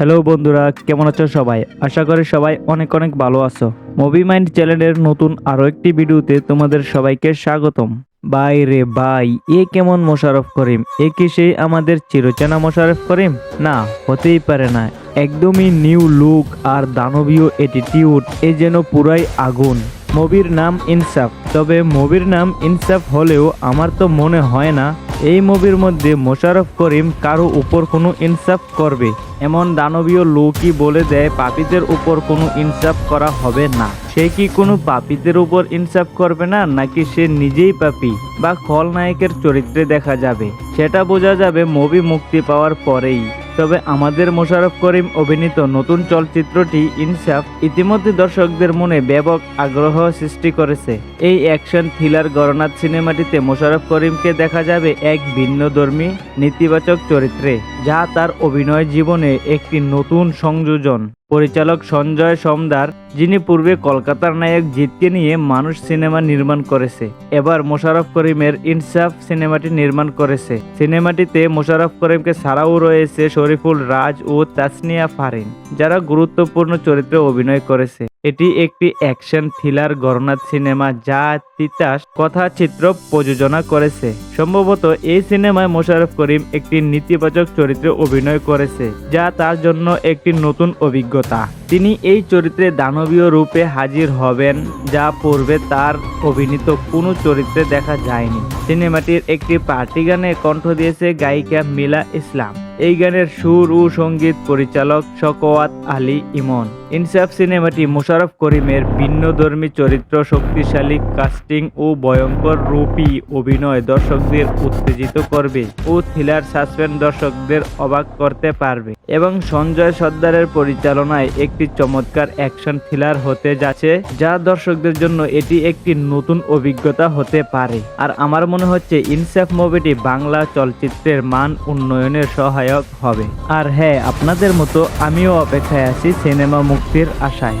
Hello বন্ধুরা, কেমন আছো সবাই? আশা করি সবাই অনেক অনেক ভালো আছো। মুভি মাইন্ড চ্যানেলের নতুন আরও একটি ভিডিওতে তোমাদের সবাইকে স্বাগতম। বাই রে বাই, এ কেমন মোশারফ করিম? এ কি সেই আমাদের চিরচেনা মোশারফ করিম? না, হতেই পারে না। একদমই নিউ লুক আর দানবীয় অ্যাটিটিউড এ যেন পুরাই আগুন। মুভির নাম ইনসাফ তবে মুভির নাম ইনসাফ হলেও আমার তো মনে হয় না এই মুভির মধ্যে মোশারফ করিম কারও উপর কোনো ইনসাফ করবে। এমন দানবীয় লোকই বলে দেয় পাপিদের উপর কোনো ইনসাফ করা হবে না। সে কি কোনো পাপিদের উপর ইনসাফ করবে না, নাকি সে নিজেই পাপি? বা খলনায়কের চরিত্রে দেখা যাবে। সেটা বোঝা যাবে মুভি মুক্তি পাওয়ার পরেই। তবে আমাদের মোশারফ করিম অভিনীত নতুন চলচ্চিত্রটি ইনসাফ ইতিমধ্যে দর্শকদের মনে ব্যাপক আগ্রহ সৃষ্টি করেছে। এই অ্যাকশন থ্রিলার গরনাথ সিনেমাটিতে মোশারফ করিমকে দেখা যাবে এক ভিন্নধর্মী, নেতিবাচক চরিত্রে। যা তার অভিনয় জীবনে একটি নতুন সংযোজন। পরিচালক সঞ্জয় সমদার, যিনি পূর্বে কলকাতার নায়ক জিতকে নিয়ে মানুষ সিনেমা নির্মাণ করেছে, এবার মোশারফ করিমের ইনসাফ সিনেমাটি নির্মাণ করেছে। সিনেমাটিতে মোশারফ করিমকে ছাড়াও রয়েছে শরীফুল রাজ ও তাসনিয়া ফারিন, যারা গুরুত্বপূর্ণ চরিত্রে অভিনয় করেছে। এটি একটি অ্যাকশন থ্রিলার গরনাথ সিনেমা যা তিতাস কথাচিত্র প্রযোজনা করেছে। সম্ভবত এই সিনেমায় মোশারফ করিম একটি নেতিবাচক চরিত্রে অভিনয় করেছে, যা তার জন্য একটি নতুন অভিজ্ঞতা। তিনি এই চরিত্রে দানবীয় রূপে হাজির হবেন, যা পূর্বে তার অভিনীত কোনো চরিত্রে দেখা যায়নি। সিনেমাটির একটি পার্টি গানে কণ্ঠ দিয়েছে গায়িকা মিলা ইসলাম। এই গানের সুর ও সংগীত পরিচালক শকওয়াত আলী ইমন। ইনসাফ সিনেমাটি মোশারফ করিমের ভিন্নধর্মী চরিত্র, শক্তিশালী কাস্টিং ও ভয়ঙ্কর রূপী অভিনয় দর্শকদের উত্তেজিত করবে ও থ্রিলার সাসপেন্স দর্শকদের অবাক করতে পারবে। এবং সঞ্জয় সর্দারের পরিচালনায় একটি চমৎকার অ্যাকশন থ্রিলার হতে যাচ্ছে, যা দর্শকদের জন্য এটি একটি নতুন অভিজ্ঞতা হতে পারে। আর আমার মনে হচ্ছে ইনসাফ মুভিটি বাংলা চলচ্চিত্রের মান উন্নয়নের সহায়ক হবে। আর হ্যাঁ আপনাদের মতো আমিও অপেক্ষায় আছি সিনেমা মুক্তির আশায়।